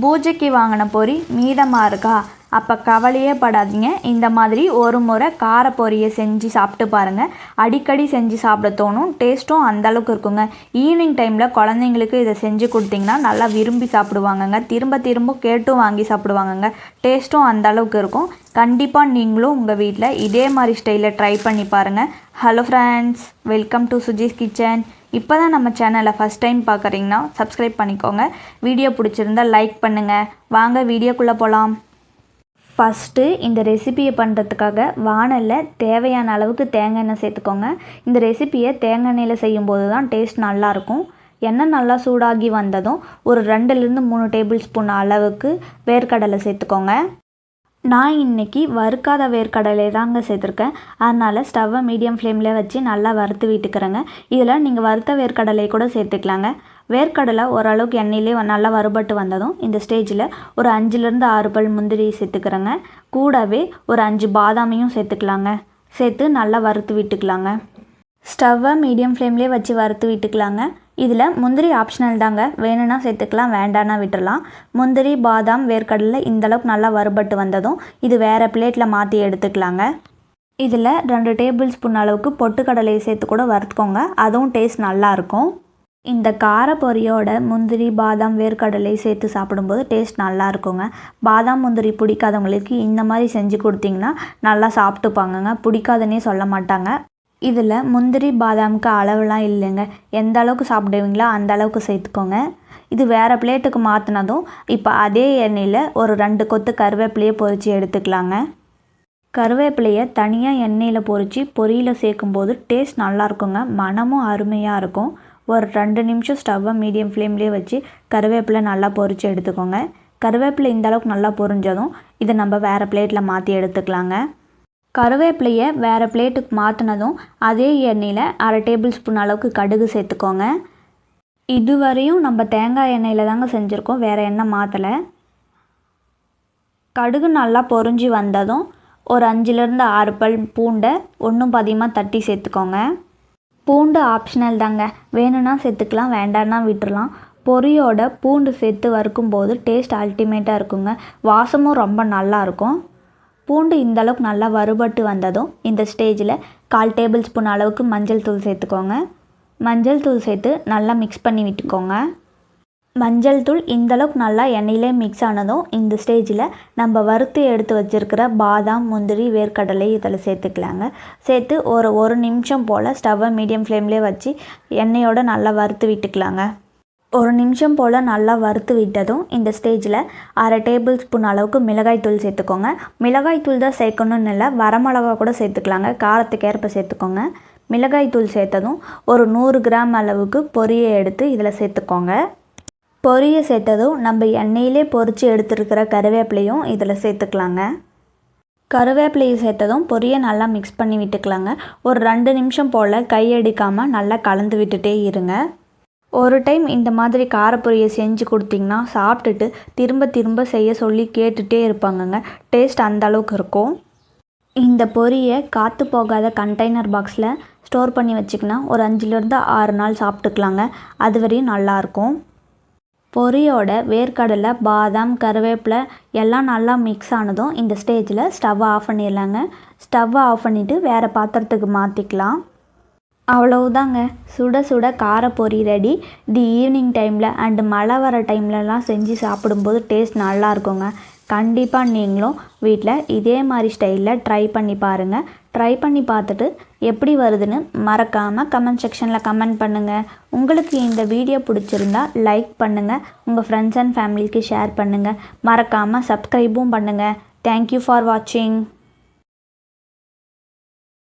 பூஜைக்கு வாங்கின பொரி மீதமாக இருக்கா? அப்போ கவலையே படாதீங்க. இந்த மாதிரி ஒரு முறை கார பொரியை செஞ்சு சாப்பிட்டு பாருங்கள் அடிக்கடி செஞ்சு சாப்பிட தோணும். டேஸ்ட்டும் அந்தளவுக்கு இருக்குங்க. ஈவினிங் டைமில் குழந்தைங்களுக்கு இதை செஞ்சு கொடுத்தீங்கன்னா நல்லா விரும்பி சாப்பிடுவாங்கங்க. திரும்ப திரும்ப கேட்டும் வாங்கி சாப்பிடுவாங்கங்க. டேஸ்ட்டும் அந்த அளவுக்கு இருக்கும். கண்டிப்பாக நீங்களும் உங்கள் வீட்டில் இதே மாதிரி ஸ்டைலில் ட்ரை பண்ணி பாருங்கள் hello friends welcome to Suji's kitchen இப்போ தான் நம்ம சேனலை ஃபஸ்ட் டைம் பார்க்குறீங்கன்னா சப்ஸ்கிரைப் பண்ணிக்கோங்க. வீடியோ பிடிச்சிருந்தா லைக் பண்ணுங்கள் வாங்க வீடியோக்குள்ளே போகலாம் ஃபஸ்ட்டு இந்த ரெசிபியை பண்ணுறதுக்காக வானலில் தேவையான அளவுக்கு தேங்காய் எண்ணெய் சேர்த்துக்கோங்க. இந்த ரெசிபியை தேங்காய் எண்ணெயில் செய்யும்போது தான் டேஸ்ட் நல்லாயிருக்கும். எண்ணெய் நல்லா சூடாகி வந்ததும் ஒரு ரெண்டுலேருந்து மூணு டேபிள் ஸ்பூன் அளவுக்கு வேர்க்கடலை சேர்த்துக்கோங்க. நான் இன்றைக்கி வறுக்காத வேர்க்கடலை தாங்க சேர்த்துருக்கேன். அதனால் ஸ்டவ்வை மீடியம் ஃப்ளேமில் வச்சு நல்லா வறுத்து விட்டுக்கிறேங்க. இதில் நீங்கள் வறுத்த வேர்க்கடலை கூட சேர்த்துக்கலாங்க. வேர்க்கடலை ஓரளவுக்கு எண்ணெயிலே நல்லா வறுபட்டு வந்ததும் இந்த ஸ்டேஜில் ஒரு அஞ்சுலேருந்து ஆறு பல் முந்திரி சேர்த்துக்கிறேங்க. கூடவே ஒரு அஞ்சு பாதாமையும் சேர்த்துக்கலாங்க. சேர்த்து நல்லா வறுத்து விட்டுக்கலாங்க. ஸ்டவ்வை மீடியம் ஃப்ளேம்லேயே வச்சு வறுத்து விட்டுக்கலாங்க. இதில் முந்திரி ஆப்ஷனல் தாங்க. வேணும்னா சேர்த்துக்கலாம் வேண்டானா விட்டுடலாம். முந்திரி பாதாம் வேர்க்கடலை இந்தளவுக்கு நல்லா வறுபட்டு வந்ததும் இது வேறு பிளேட்டில் மாற்றி எடுத்துக்கலாங்க. இதில் ரெண்டு டேபிள் ஸ்பூன் அளவுக்கு பொட்டுக்கடலையை சேர்த்து கூட வறுத்துக்கோங்க. அதுவும் டேஸ்ட் நல்லாயிருக்கும் இந்த கார பொரியோட முந்திரி பாதாம் வேர்க்கடலை சேர்த்து சாப்பிடும்போது டேஸ்ட் நல்லா இருக்குங்க பாதாம் முந்திரி பிடிக்காதவங்களுக்கு இந்த மாதிரி செஞ்சு கொடுத்தீங்கன்னா நல்லா சாப்பிட்டுப்பாங்கங்க. பிடிக்காதுன்னே சொல்ல மாட்டாங்க. இதில் முந்திரி பாதாமுக்கு அளவுலாம் இல்லைங்க. எந்த அளவுக்கு சாப்பிடுவீங்களோ அந்த அளவுக்கு சேர்த்துக்கோங்க. இது வேறு பிளேட்டுக்கு மாற்றினதும் இப்போ அதே எண்ணெயில் ஒரு ரெண்டு கொத்து கருவேப்பிலையை பொரித்து எடுத்துக்கலாங்க. கருவேப்பிலையை தனியாக எண்ணெயில் பொரித்து பொரியில் சேர்க்கும்போது டேஸ்ட் நல்லாயிருக்குங்க. மனமும் அருமையாக இருக்கும். ஒரு ரெண்டு நிமிஷம் ஸ்டவ்வை மீடியம் ஃப்ளேம்லேயே வச்சு கருவேப்பிலை நல்லா பொரித்து எடுத்துக்கோங்க. கருவேப்பிலை இந்த அளவுக்கு நல்லா பொரிஞ்சதும் இதை நம்ம வேறு பிளேட்டில் மாற்றி எடுத்துக்கலாங்க. கருவேப்பிலையை வேறு பிளேட்டுக்கு மாற்றினதும் அதே எண்ணெயில் அரை டேபிள் ஸ்பூன் அளவுக்கு கடுகு சேர்த்துக்கோங்க. இதுவரையும் நம்ம தேங்காய் எண்ணெயில் தாங்க செஞ்சுருக்கோம் வேறு எண்ணெய் மாற்றலை கடுகு நல்லா பொரிஞ்சு வந்ததும் ஒரு அஞ்சுலேருந்து ஆறு பல் பூண்டை ஒன்றும் பாதியமாக தட்டி சேர்த்துக்கோங்க. பூண்டு ஆப்ஷனல் தாங்க. வேணும்னா சேர்த்துக்கலாம் வேண்டான்னா விட்டுறலாம். பொரியோட பூண்டு சேர்த்து வறுக்கும்போது டேஸ்ட் அல்டிமேட்டாக இருக்குங்க. வாசமும் ரொம்ப நல்லாயிருக்கும் பூண்டு இந்தளவுக்கு நல்லா வறுபட்டு வந்ததும் இந்த ஸ்டேஜில் கால் டேபிள் ஸ்பூன் அளவுக்கு மஞ்சள் தூள் சேர்த்துக்கோங்க. மஞ்சள் தூள் சேர்த்து நல்லா மிக்ஸ் பண்ணி விட்டுக்கோங்க. மஞ்சள் தூள் இந்தளவுக்கு நல்லா எண்ணெயிலே மிக்ஸ் ஆனதும் இந்த ஸ்டேஜில் நம்ம வறுத்து எடுத்து வச்சுருக்கிற பாதாம் முந்திரி வேர்க்கடலை இதில் சேர்த்துக்கலாங்க. சேர்த்து ஒரு ஒரு நிமிஷம் போல் ஸ்டவ்வை மீடியம் ஃப்ளேம்லேயே வச்சு எண்ணெயோடு நல்லா வறுத்து விட்டுக்கலாங்க. ஒரு நிமிஷம் போல் நல்லா வறுத்து விட்டதும் இந்த ஸ்டேஜில் அரை டேபிள் ஸ்பூன் அளவுக்கு மிளகாய் தூள் சேர்த்துக்கோங்க. மிளகாய் தூள் தான் சேர்க்கணுன்னு இல்லை வரமிளகா கூட சேர்த்துக்கலாங்க. காரத்துக்கு ஏற்ப சேர்த்துக்கோங்க. மிளகாய் தூள் சேர்த்ததும் ஒரு நூறு கிராம் அளவுக்கு பொரியை எடுத்து இதில் சேர்த்துக்கோங்க. பொரியை சேர்த்ததும் நம்ம எண்ணெயிலே பொரித்து எடுத்துருக்கிற கருவேப்பிலையும் இதில் சேர்த்துக்கலாங்க. கருவேப்பிலையை சேர்த்ததும் பொரிய நல்லா மிக்ஸ் பண்ணி விட்டுக்கலாங்க. ஒரு ரெண்டு நிமிஷம் போல் கையடிக்காமல் நல்லா கலந்து விட்டுட்டே இருங்க. ஒரு டைம் இந்த மாதிரி காரப்பொரியை செஞ்சு கொடுத்தீங்கன்னா சாப்பிட்டுட்டு திரும்ப திரும்ப செய்ய சொல்லி கேட்டுகிட்டே இருப்பாங்கங்க. டேஸ்ட் அந்த அளவுக்கு இருக்கும். இந்த பொரியை காற்று போகாத கண்டெய்னர் பாக்ஸில் ஸ்டோர் பண்ணி வச்சிக்கினா ஒரு அஞ்சுலேருந்து ஆறு நாள் சாப்பிட்டுக்கலாங்க. அது வரையும் நல்லாயிருக்கும் பொரியோட வேர்க்கடலை பாதாம் கருவேப்பிலை எல்லாம் நல்லா மிக்ஸ் ஆனதும் இந்த ஸ்டேஜில் ஸ்டவ்வை ஆஃப் பண்ணிடலாங்க. ஸ்டவ்வை ஆஃப் பண்ணிவிட்டு வேறு பாத்திரத்துக்கு மாற்றிக்கலாம் அவ்வளவுதாங்க. சுட சுட கார பொரி ரெடி இது ஈவினிங் டைமில் அண்டு மழை வர டைம்லலாம் செஞ்சு சாப்பிடும்போது டேஸ்ட் நல்லா இருக்குங்க. கண்டிப்பாக நீங்களும் வீட்டில் இதே மாதிரி ஸ்டைலில் ட்ரை பண்ணி பாருங்கள் ட்ரை பண்ணி பார்த்துட்டு எப்படி வருதுன்னு மறக்காமல் கமெண்ட் செக்ஷனில் கமெண்ட் பண்ணுங்கள் உங்களுக்கு இந்த வீடியோ பிடிச்சிருந்தா லைக் பண்ணுங்கள் உங்கள் ஃப்ரெண்ட்ஸ் அண்ட் ஃபேமிலிக்கு ஷேர் பண்ணுங்கள் மறக்காமல் சப்ஸ்கிரைபும் பண்ணுங்கள் தேங்க்யூ ஃபார் வாட்சிங்